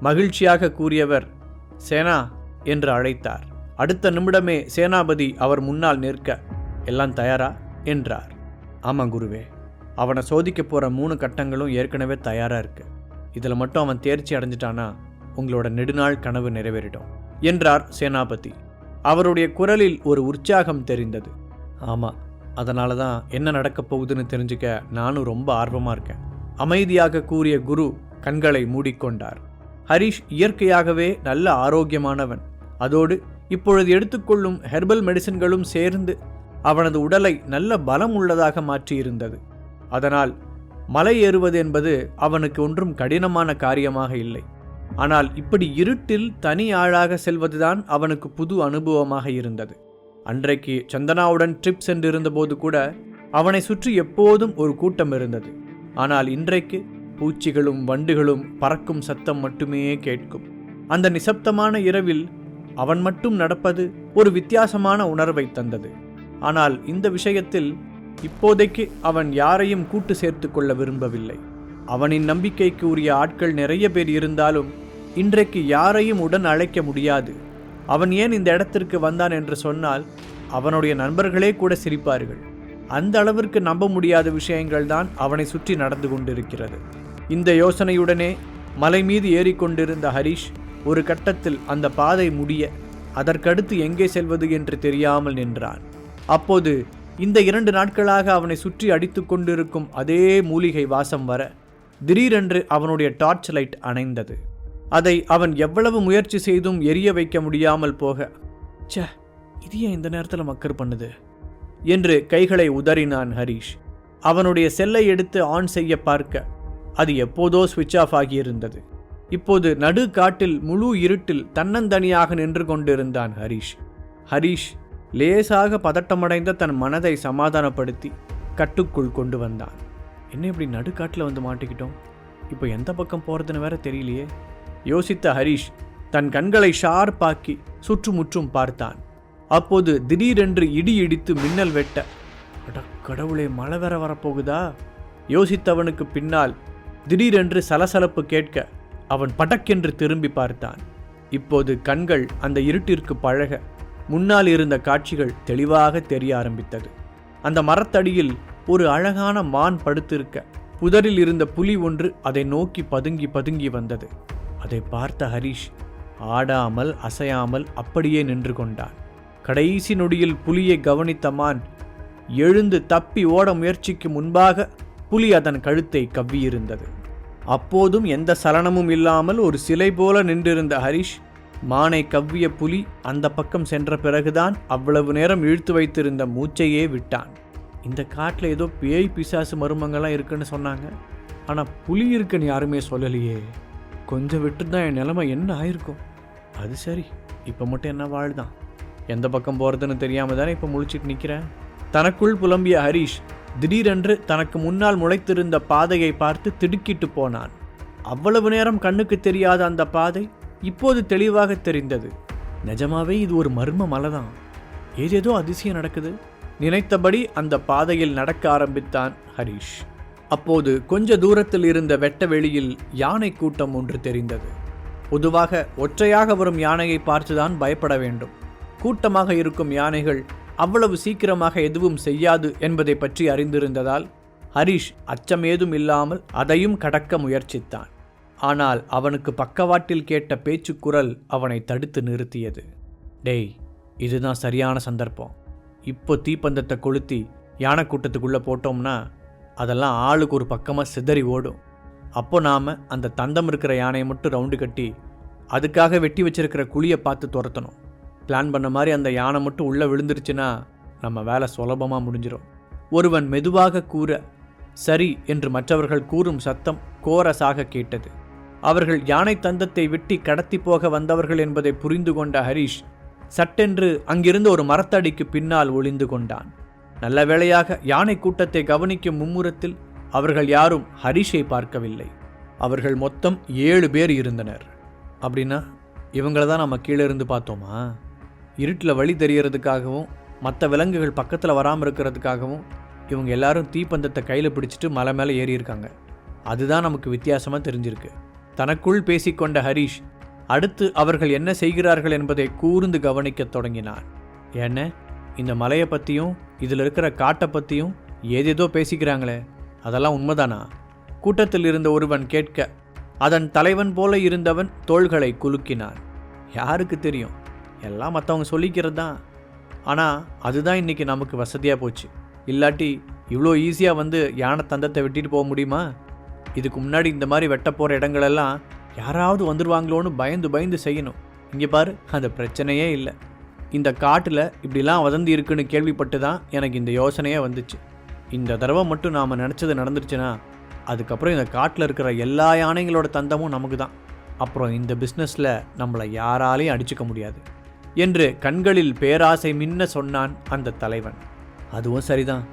மகிழ்ச்சியாக கூறியவர் சேனா என்று அழைத்தார். அடுத்த நிமிடமே சேனாபதி அவர் முன்னால் நிற்க எல்லாம் தயாரா? என்றார். ஆமாம் குருவே அவனை சோதிக்க போகிற மூணு கட்டங்களும் ஏற்கனவே தயாராக இருக்கு. இதில் மட்டும் அவன் தேர்ச்சி அடைஞ்சிட்டானா உங்களோட நெடுநாள் கனவு நிறைவேறிடும் என்றார் சேனாபதி. அவருடைய குரலில் ஒரு உற்சாகம் தெரிந்தது. ஆமாம் அதனால தான் என்ன நடக்கப் போகுதுன்னு தெரிஞ்சுக்க நானும் ரொம்ப ஆர்வமாக இருக்கேன் அமைதியாக கூறிய குரு கண்களை மூடிக்கொண்டார். ஹரிஷ் இயற்கையாகவே நல்ல ஆரோக்கியமானவன். அதோடு இப்பொழுது எடுத்துக்கொள்ளும் ஹெர்பல் மெடிசன்களும் சேர்ந்து அவனது உடலை நல்ல பலம் உள்ளதாக மாற்றியிருந்தது. அதனால் மலை ஏறுவது என்பது அவனுக்கு ஒன்றும் கடினமான காரியமாக இல்லை. ஆனால் இப்படி இருட்டில் தனி ஆளாக செல்வதுதான் அவனுக்கு புது அனுபவமாக இருந்தது. அன்றைக்கு சந்தனாவுடன் ட்ரிப் சென்றிருந்தபோது கூட அவனை சுற்றி எப்போதும் ஒரு கூட்டம் இருந்தது. ஆனால் இன்றைக்கு பூச்சிகளும் வண்டுகளும் பறக்கும் சத்தம் மட்டுமே கேட்கும். அந்த நிசப்தமான இரவில் அவன் மட்டும் நடப்பது ஒரு வித்தியாசமான உணர்வை தந்தது. ஆனால் இந்த விஷயத்தில் இப்போதைக்கு அவன் யாரையும் கூட்டு சேர்த்து கொள்ள விரும்பவில்லை. அவனின் நம்பிக்கைக்கு உரிய ஆட்கள் நிறைய பேர் இருந்தாலும் இன்றைக்கு யாரையும் உடன் அழைக்க முடியாது. அவன் ஏன் இந்த இடத்திற்கு வந்தான் என்று சொன்னால் அவனுடைய நண்பர்களே கூட சிரிப்பார்கள். அந்த அளவிற்கு நம்ப முடியாத விஷயங்கள் தான் அவனை சுற்றி நடந்து கொண்டிருக்கிறது. இந்த யோசனையுடனே மலை மீது ஏறிக்கொண்டிருந்த ஹரிஷ் ஒரு கட்டத்தில் அந்த பாதை முடிய அதற்கடுத்து எங்கே செல்வது என்று தெரியாமல் நின்றான். அப்போது இந்த இரண்டு நாட்களாக அவனை சுற்றி அடித்து கொண்டிருக்கும் அதே மூலிகை வாசம் வர திடீரென்று அவனுடைய டார்ச் லைட் அணைந்தது. அதை அவன் எவ்வளவு முயற்சி செய்தும் எரிய வைக்க முடியாமல் போக ச்சே இது ஏன் இந்த நேரத்தில் மக்கர் பண்ணுது? என்று கைகளை உதறினான் ஹரிஷ். அவனுடைய செல்லை எடுத்து ஆன் செய்ய பார்க்க அது எப்போதோ சுவிட்ச் ஆஃப் ஆகியிருந்தது. இப்போது நடு காட்டில் முழு இருட்டில் தன்னந்தனியாக நின்று கொண்டிருந்தான் ஹரிஷ். ஹரிஷ் லேசாக பதட்டமடைந்த தன் மனதை சமாதானப்படுத்தி கட்டுக்குள் கொண்டு வந்தான். என்ன இப்படி நடுக்காட்டில் வந்து மாட்டிக்கிட்டோம்? இப்போ எந்த பக்கம் போகிறதுன்னு வேற தெரியலையே. யோசித்த ஹரிஷ் தன் கண்களை ஷார்ப்பாக்கி சுற்றுமுற்றும் பார்த்தான். அப்போது திடீரென்று இடி இடித்து மின்னல் வெட்ட அட கடவுளே மழை வேற வரப்போகுதா? யோசித்தவனுக்கு பின்னால் திடீரென்று சலசலப்பு கேட்க அவன் படக்கென்று திரும்பி பார்த்தான். இப்போது கண்கள் அந்த இருட்டிற்கு பழக முன்னால் இருந்த காட்சிகள் தெளிவாக தெரிய ஆரம்பித்தது. அந்த மரத்தடியில் ஒரு அழகான மான் படுத்திருக்க புதரில் இருந்த புலி ஒன்று அதை நோக்கி பதுங்கி பதுங்கி வந்தது. அதை பார்த்த ஹரிஷ் ஆடாமல் அசையாமல் அப்படியே நின்று கொண்டான். கடைசி நொடியில் புலியை கவனித்த மான் எழுந்து தப்பி ஓட முயற்சிக்கு முன்பாக புலி அதன் கழுத்தை கவ்வியிருந்தது. அப்போதும் எந்த சலனமும் இல்லாமல் ஒரு சிலை போல நின்றிருந்த ஹரிஷ் மானை கவ்விய புலி அந்த பக்கம் சென்ற பிறகுதான் அவ்வளவு நேரம் இழுத்து வைத்திருந்த மூச்சையே விட்டான். இந்த காட்டில் ஏதோ பேய் பிசாசு மருமங்கள்லாம் இருக்குன்னு சொன்னாங்க. ஆனால் புலி இருக்குன்னு யாருமே சொல்லலையே. கொஞ்சம் விட்டு தான் என் நிலைமை என்ன ஆயிருக்கும்? அது சரி இப்போ மட்டும் என்ன வாழ்தான்? எந்த பக்கம் போகிறதுன்னு தெரியாமல் தானே இப்போ முழிச்சிட்டு நிற்கிறேன் தனக்குள் புலம்பிய ஹரிஷ் திடீரென்று தனக்கு முன்னால் முளைத்திருந்த பாதையை பார்த்து திடுக்கிட்டு போனான். அவ்வளவு நேரம் கண்ணுக்கு தெரியாத அந்த பாதை இப்போது தெளிவாக தெரிந்தது. நிஜமாவே இது ஒரு மர்ம மலை தான் ஏதேதோ அதிசயம் நடக்குது. நினைத்தபடி அந்த பாதையில் நடக்க ஆரம்பித்தான் ஹரிஷ். அப்போது கொஞ்ச தூரத்தில் இருந்த வெட்ட வெளியில் யானை கூட்டம் ஒன்று தெரிந்தது. பொதுவாக ஒற்றையாக வரும் யானையை பார்த்துதான் பயப்பட வேண்டும். கூட்டமாக இருக்கும் யானைகள் அவ்வளவு சீக்கிரமாக எதுவும் செய்யாது என்பதை பற்றி அறிந்திருந்ததால் ஹரிஷ் அச்சமேதும் இல்லாமல் அதையும் கடக்க முயற்சித்தான். ஆனால் அவனுக்கு பக்கவாட்டில் கேட்ட பேச்சுக்குரல் அவனை தடுத்து நிறுத்தியது. டேய் இதுதான் சரியான சந்தர்ப்பம். இப்போ தீப்பந்தத்தை கொளுத்தி யானை கூட்டத்துக்குள்ளே போட்டோம்னா அதெல்லாம் ஆளுக்கு ஒரு பக்கமாக சிதறி ஓடும். அப்போ நாம் அந்த தந்தம் இருக்கிற யானையை மட்டும் ரவுண்டு கட்டி அதுக்காக வெட்டி வச்சிருக்கிற குழியை பார்த்து துரத்தணும். பிளான் பண்ண மாதிரி அந்த யானை மட்டும் உள்ளே விழுந்துருச்சுன்னா நம்ம வேலை சுலபமாக முடிஞ்சிடும் ஒருவன் மெதுவாக கூற சரி என்று மற்றவர்கள் கூறும் சத்தம் கோரஸாக கேட்டது. அவர்கள் யானை தந்தத்தை வெட்டி கடத்தி போக வந்தவர்கள் என்பதை புரிந்து கொண்ட ஹரிஷ் சட்டென்று அங்கிருந்து ஒரு மரத்தடிக்கு பின்னால் ஒளிந்து கொண்டான். நல்ல வேளையாக யானை கூட்டத்தை கவனிக்கும் மும்முரத்தில் அவர்கள் யாரும் ஹரிஷை பார்க்கவில்லை. அவர்கள் மொத்தம் ஏழு பேர் இருந்தனர். அப்படின்னா இவங்கள தான் நம்ம கீழே இருந்து பார்த்தோமா? இருட்டில் வழி தெரியறதுக்காகவும் மற்ற விலங்குகள் பக்கத்தில் வராமல் இருக்கிறதுக்காகவும் இவங்க எல்லாரும் தீப்பந்தத்தை கையில் பிடிச்சிட்டு மலை மேலே ஏறியிருக்காங்க அதுதான் நமக்கு வித்தியாசமாக தெரிஞ்சிருக்கு. தனக்குள் பேசிக்கொண்ட ஹரிஷ் அடுத்து அவர்கள் என்ன செய்கிறார்கள் என்பதை கூர்ந்து கவனிக்க தொடங்கினான் ஏன்ன இந்த மலையை பற்றியும் இதில் இருக்கிற காட்டை பற்றியும் ஏதேதோ பேசிக்கிறாங்களே அதெல்லாம் உண்மைதானா? கூட்டத்தில் இருந்த ஒருவன் கேட்க அதன் தலைவன் போல இருந்தவன் தோள்களை குலுக்கினான். யாருக்கு தெரியும்? எல்லாம் மற்றவங்க சொல்லிக்கிறது தான் ஆனால் அதுதான் இன்றைக்கி நமக்கு வசதியாக போச்சு. இல்லாட்டி இவ்வளோ ஈஸியாக வந்து யானை தந்தத்தை வெட்டிட்டு போக முடியுமா? இதுக்கு முன்னாடி இந்த மாதிரி வெட்ட போகிற இடங்களெல்லாம் யாராவது வந்துடுவாங்களோன்னு பயந்து பயந்து செய்யணும். இங்கே பாரு அந்த பிரச்சனையே இல்லை. இந்த காட்டில் இப்படிலாம் வதந்தி இருக்குன்னு கேள்விப்பட்டு தான் எனக்கு இந்த யோசனையே வந்துச்சு. இந்த தடவை மட்டும் நாம் நினச்சது நடந்துருச்சுன்னா அதுக்கப்புறம் இந்த காட்டில் இருக்கிற எல்லா யானைகளோட தந்தமும் நமக்கு தான் அப்புறம் இந்த பிஸ்னஸில் நம்மளை யாராலையும் அடிச்சுக்க முடியாது. என்று கண்களில் பேராசை மின்ன சொன்னான் அந்த தலைவன். அதுவும் சரிதான்.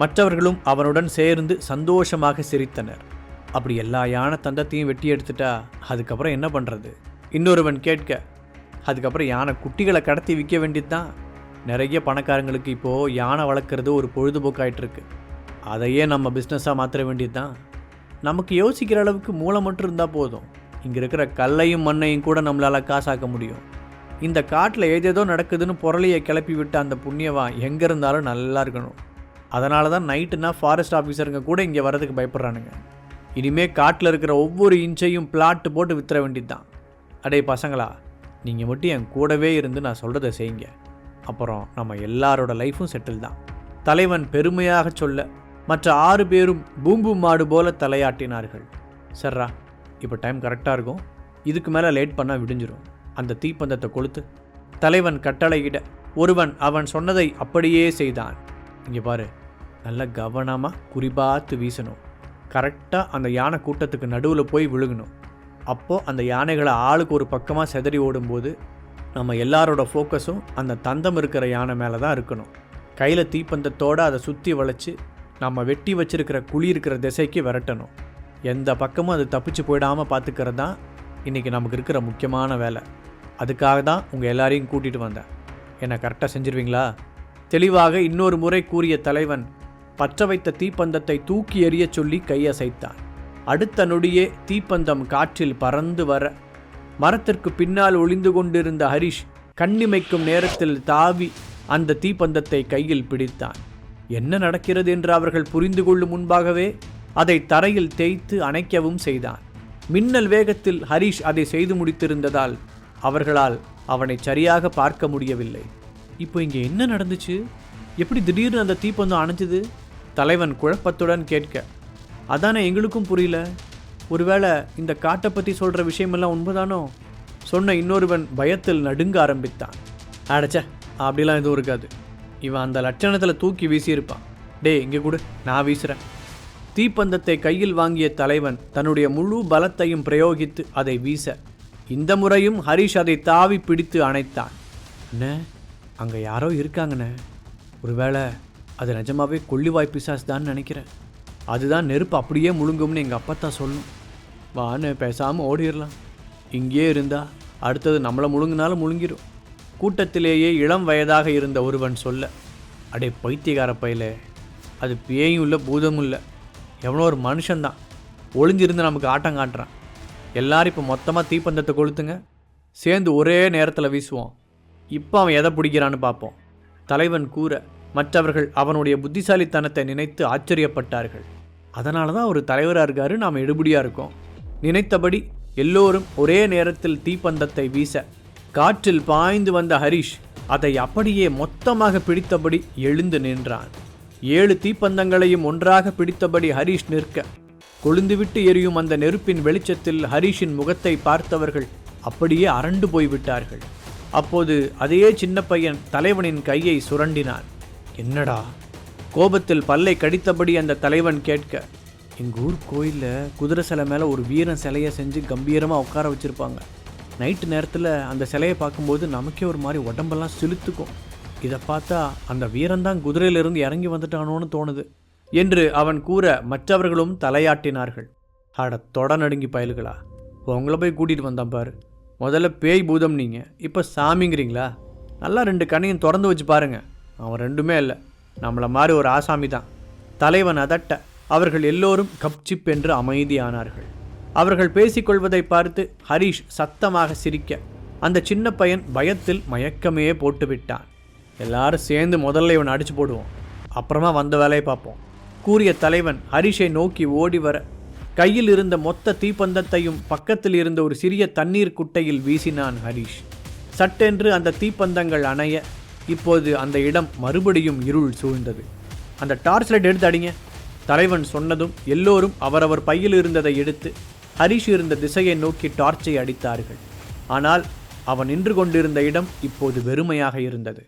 மற்றவர்களும் அவனுடன் சேர்ந்து சந்தோஷமாக சிரித்தனர். அப்படி எல்லா யானை தந்தத்தையும் வெட்டி எடுத்துட்டா அதுக்கப்புறம் என்ன பண்ணுறது இன்னொருவன் கேட்க அதுக்கப்புறம் யானை குட்டிகளை கடத்தி விற்க வேண்டியது தான் நிறைய பணக்காரங்களுக்கு இப்போது யானை வளர்க்குறது ஒரு பொழுதுபோக்காயிட்டு இருக்கு அதையே நம்ம பிஸ்னஸாக மாற்ற வேண்டியது தான் நமக்கு யோசிக்கிற அளவுக்கு மூளை மட்டும் இருந்தால் போதும். இங்கே இருக்கிற கல்லையும் மண்ணையும் கூட நம்மளால் காசாக்க முடியும். இந்த காட்டில் ஏதேதோ நடக்குதுன்னு புரளியை கிளப்பி விட்ட அந்த புண்ணியவான் எங்கே இருந்தாலும் நல்லா இருக்கணும். அதனால தான் நைட்டுனா ஃபாரஸ்ட் ஆஃபீஸருங்க கூட இங்கே வரதுக்கு பயப்படுறானுங்க. இனிமே காட்டில் இருக்கிற ஒவ்வொரு இன்ச்சையும் பிளாட்டு போட்டு வித்துற வேண்டியது தான் அடே பசங்களா நீங்கள் மட்டும் என் கூடவே இருந்து நான் சொல்கிறத செய்யுங்க. அப்புறம் நம்ம எல்லாரோட லைஃப்பும் செட்டில் தான். தலைவன் பெருமையாக சொல்ல மற்ற ஆறு பேரும் பூம்பு மாடு போல தலையாட்டினார்கள். சர்ரா இப்போ டைம் கரெக்டாக இருக்கும். இதுக்கு மேலே லேட் பண்ணால் விடிஞ்சிரும். அந்த தீப்பந்தத்தை கொளுத்து தலைவன் கட்டளையிட ஒருவன் அவன் சொன்னதை அப்படியே செய்தான். இங்கே பாரு நல்ல கவனமாக குறிபார்த்து வீசணும். கரெக்டாக அந்த யானை கூட்டத்துக்கு நடுவில் போய் விழுகணும். அப்போது அந்த யானைகளை ஆளுக்கு ஒரு பக்கமாக செதறி ஓடும்போது நம்ம எல்லாரோட ஃபோக்கஸும் அந்த தந்தம் இருக்கிற யானை மேலே தான் இருக்கணும். கையில் தீப்பந்தத்தோடு அதை சுற்றி வளைச்சி நம்ம வெட்டி வச்சிருக்கிற குழி இருக்கிற திசைக்கு விரட்டணும். எந்த பக்கமும் அது தப்பிச்சு போயிடாமல் பார்த்துக்கிறது தான் இன்றைக்கி நமக்கு இருக்கிற முக்கியமான வேலை. அதுக்காக தான் உங்கள் எல்லாரையும் கூட்டிகிட்டு வந்தேன். என்னை கரெக்டாக செஞ்சுருவீங்களா? தெளிவாக இன்னொரு முறை கூறிய தலைவன் பற்ற வைத்த தீப்பந்தத்தை தூக்கி எறியச் சொல்லி கையசைத்தான். அடுத்த நொடியே தீப்பந்தம் காற்றில் பறந்து வர மரத்திற்கு பின்னால் ஒளிந்து கொண்டிருந்த ஹரிஷ் கண்ணிமைக்கும் நேரத்தில் தாவி அந்த தீப்பந்தத்தை கையில் பிடித்தான். என்ன நடக்கிறது என்று அவர்கள் புரிந்து கொள்ளும் முன்பாகவே அதை தரையில் தேய்த்து அணைக்கவும் செய்தான். மின்னல் வேகத்தில் ஹரிஷ் அதை செய்து முடித்திருந்ததால் அவர்களால் அவனை சரியாக பார்க்க முடியவில்லை. இப்போ இங்கே என்ன நடந்துச்சு? எப்படி திடீர்னு அந்த தீப்பந்தம் அணைஞ்சது? தலைவன் குழப்பத்துடன் கேட்க அதானே எங்களுக்கும் புரியல? ஒருவேளை இந்த காட்டை பற்றி சொல்கிற விஷயமெல்லாம் உண்மைதானோ? சொன்ன இன்னொருவன் பயத்தில் நடுங்க ஆரம்பித்தான். அடைச்ச அப்படிலாம் எதுவும் இருக்காது. இவன் அந்த லட்சணத்தில் தூக்கி வீசியிருப்பான். டேய் இங்கே கூட நான் வீசுகிறேன் தீப்பந்தத்தை கையில் வாங்கிய தலைவன் தன்னுடைய முழு பலத்தையும் பிரயோகித்து அதை வீச. இந்த முறையும் ஹரிஷ் அதை தாவி பிடித்து அணைத்தான். என்ன அங்கே யாரோ இருக்காங்கண்ணே. ஒருவேளை அது நிஜமாவே கொள்ளிவாய் பிசாஸ் தான் நினைக்கிறேன். அதுதான் நெருப்பு அப்படியே முழுங்கும்னு எங்கள் அப்பா தான் சொல்லும். வான்னு பேசாமல் ஓடிடலாம் இங்கேயே இருந்தா அடுத்தது நம்மளை முழுங்கினாலும் முழுங்கிடும் கூட்டத்திலேயே இளம் வயதாக இருந்த ஒருவன் சொல்ல அடே பைத்தியக்கார பையலே. அது பேயும் இல்லை பூதமும் இல்லை. எவ்வளோ ஒரு மனுஷன்தான். ஒளிஞ்சிருந்து நமக்கு ஆட்டம் காட்டுறான். எல்லாரும் இப்போ மொத்தமாக தீப்பந்தத்தை கொளுத்துங்க. சேர்ந்து ஒரே நேரத்தில் வீசுவோம். இப்போ அவன் எதை பிடிக்கிறான்னு பார்ப்போம். தலைவன் கூற மற்றவர்கள் அவனுடைய புத்திசாலித்தனத்தை நினைத்து ஆச்சரியப்பட்டார்கள். அதனால தான் ஒரு தலைவராக இருக்காரு நாம் எடுபடியாக இருக்கோம். நினைத்தபடி எல்லோரும் ஒரே நேரத்தில் தீப்பந்தத்தை வீச காற்றில் பாய்ந்து வந்த ஹரிஷ் அதை அப்படியே மொத்தமாக பிடித்தபடி எழுந்து நின்றான். ஏழு தீப்பந்தங்களையும் ஒன்றாக பிடித்தபடி ஹரிஷ் நிற்க. கொழுந்துவிட்டு எரியும் அந்த நெருப்பின் வெளிச்சத்தில் ஹரிஷின் முகத்தை பார்த்தவர்கள் அப்படியே அரண்டு போய்விட்டார்கள். அப்போது அதே சின்ன பையன் தலைவனின் கையை சுரண்டினான். என்னடா? கோபத்தில் பல்லை கடித்தபடி அந்த தலைவன் கேட்க எங்கள் ஊர் கோயிலில் குதிரை சிலை மேலே ஒரு வீரன் சிலையை செஞ்சு கம்பீரமாக உட்கார வச்சுருப்பாங்க. நைட்டு நேரத்தில் அந்த சிலையை பார்க்கும்போது நமக்கே ஒரு மாதிரி உடம்பெல்லாம் சிலுத்துக்கும் இதை பார்த்தா அந்த வீரன் தான் குதிரையிலிருந்து இறங்கி வந்துட்டானோன்னு தோணுது என்று அவன் கூற மற்றவர்களும் தலையாட்டினார்கள். அட தொட நடுங்கி பயல்களா உங்களை போய் கூட்டிகிட்டு வந்தான் பாரு. முதல்ல பேய் பூதம் நீங்கள் இப்போ சாமிங்கிறீங்களா? நல்லா ரெண்டு கண்ணையும் திறந்து வச்சு பாருங்கள் அவன் ரெண்டுமே இல்லை நம்மளை மாதிரி ஒரு ஆசாமி தான். தலைவன் அதட்ட அவர்கள் எல்லோரும் கப்சிப் என்று அமைதியானார்கள். அவர்கள் பேசிக்கொள்வதை பார்த்து ஹரிஷ் சத்தமாக சிரிக்க அந்த சின்ன பையன் பயத்தில் மயக்கமே போட்டுவிட்டான். எல்லாரும் சேர்ந்து முதல்ல இவனை அடிச்சு போடுவோம். அப்புறமா வந்த வேலையை பார்ப்போம். கூறிய தலைவன் ஹரிஷை நோக்கி ஓடி வர கையில் இருந்த மொத்த தீப்பந்தத்தையும் பக்கத்தில் இருந்த ஒரு சிறிய தண்ணீர் குட்டையில் வீசினான் ஹரிஷ். சட்டென்று அந்த தீப்பந்தங்கள் அணைய இப்போது அந்த இடம் மறுபடியும் இருள் சூழ்ந்தது. அந்த டார்ச் லைட் எடுத்து அடிங்க. தலைவன் சொன்னதும் எல்லோரும் அவரவர் பையில் இருந்ததை எடுத்து ஹரிஷ் இருந்த திசையை நோக்கி டார்ச்சை அடித்தார்கள். ஆனால் அவன் நின்று கொண்டிருந்த இடம் இப்போது வெறுமையாக இருந்தது.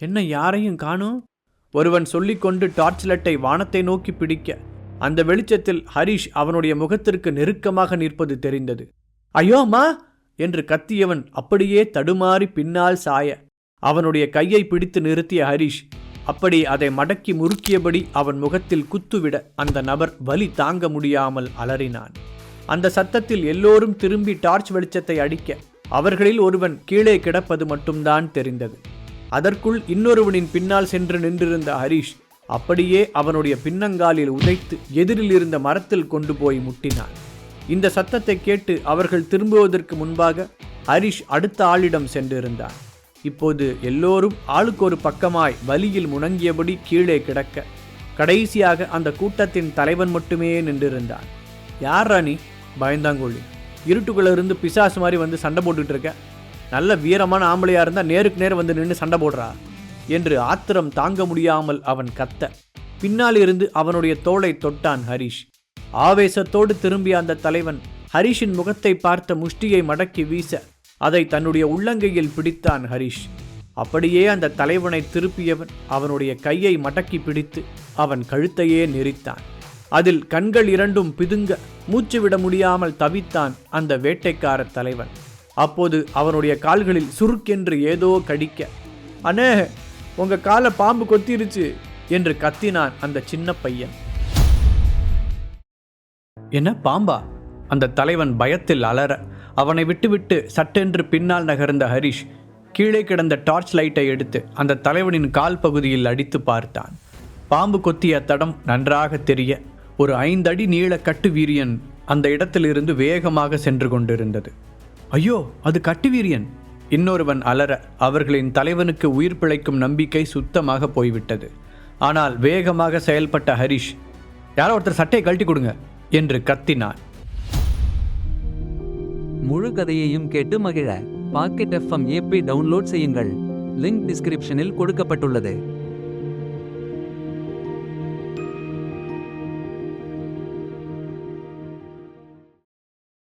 என்ன யாரையும் காணும்? ஒருவன் சொல்லிக்கொண்டு டார்ச் லைட்டை வானத்தை நோக்கி பிடிக்க அந்த வெளிச்சத்தில் ஹரிஷ் அவனுடைய முகத்திற்கு நெருக்கமாக நிற்பது தெரிந்தது. ஐயோமா அம்மா! என்று கத்தியவன் அப்படியே தடுமாறி பின்னால் சாய அவனுடைய கையை பிடித்து நிறுத்திய ஹரிஷ் அப்படி அதை மடக்கி முறுக்கியபடி அவன் முகத்தில் குத்துவிட அந்த நபர் வலி தாங்க முடியாமல் அலறினான். அந்த சத்தத்தில் எல்லோரும் திரும்பி டார்ச் வெளிச்சத்தை அடிக்க அவர்களில் ஒருவன் கீழே கிடப்பது மட்டும்தான் தெரிந்தது. அதற்குள் இன்னொருவனின் பின்னால் சென்று நின்றிருந்த ஹரிஷ் அப்படியே அவனுடைய பின்னங்காலில் உதைத்து எதிரில் இருந்த மரத்தில் கொண்டு போய் முட்டினான். இந்த சத்தத்தை கேட்டு அவர்கள் திரும்புவதற்கு முன்பாக ஹரிஷ் அடுத்த ஆளிடம் சென்றிருந்தான். இப்போது எல்லோரும் ஆளுக்கு ஒரு பக்கமாய் வலியில் முணங்கியபடி கீழே கிடக்க கடைசியாக அந்த கூட்டத்தின் தலைவன் மட்டுமே நின்றிருந்தான். யார் ராணி பயந்தாங்கோழி. இருட்டுக்குள்ள இருந்து பிசாசு மாதிரி வந்து சண்டை போட்டுக்கிட்டு இருக்க. நல்ல வீரமான ஆம்பளையாக இருந்தால் நேருக்கு நேர் வந்து நின்று சண்டை போடுறா என்று ஆத்திரம் தாங்க முடியாமல் அவன் கத்த. பின்னால் இருந்து அவனுடைய தோளை தொட்டான் ஹரிஷ். ஆவேசத்தோடு திரும்பிய அந்த தலைவன் ஹரிஷின் முகத்தை பார்த்த முஷ்டியை மடக்கி வீச அதை தன்னுடைய உள்ளங்கையில் பிடித்தான் ஹரிஷ். அப்படியே அந்த தலைவனை திருப்பியவன் அவனுடைய கையை மடக்கி பிடித்து அவன் கழுத்தையே நெரித்தான். அதில் கண்கள் இரண்டும் பிதுங்க மூச்சு விட முடியாமல் தவித்தான் அந்த வேட்டைக்கார தலைவன். அப்போது அவனுடைய கால்களில் சுருக்கென்று ஏதோ கடிக்க அண்ணே உங்க காலை பாம்பு கொத்திருச்சு என்று கத்தினான் அந்த சின்ன பையன். என்ன பாம்பா? அந்த தலைவன் பயத்தில் அலற அவனை விட்டுவிட்டு சட்டென்று பின்னால் நகர்ந்த ஹரிஷ் கீழே கிடந்த டார்ச் லைட்டை எடுத்து அந்த தலைவனின் கால் பகுதியில் அடித்து பார்த்தான். பாம்பு கொத்திய தடம் நன்றாக தெரிய ஒரு ஐந்தடி நீள கட்டு வீரியன் அந்த இடத்திலிருந்து வேகமாக சென்று கொண்டிருந்தது. ஐயோ அது கட்டு வீரியன் இன்னொருவன் அலற அவர்களின் தலைவனுக்கு உயிர் பிழைக்கும் நம்பிக்கை சுத்தமாக போய்விட்டது. ஆனால் வேகமாக செயல்பட்ட ஹரிஷ் யாரோ ஒருத்தர் சட்டையை கழட்டி கொடுங்க என்று கத்தினான். முழு கதையையும் கேட்டு மகிழ பாக்கெட் எஃப்எம் ஏபி டவுன்லோட் செய்யுங்கள். லிங்க் டிஸ்கிரிப்ஷனில் கொடுக்கப்பட்டுள்ளது.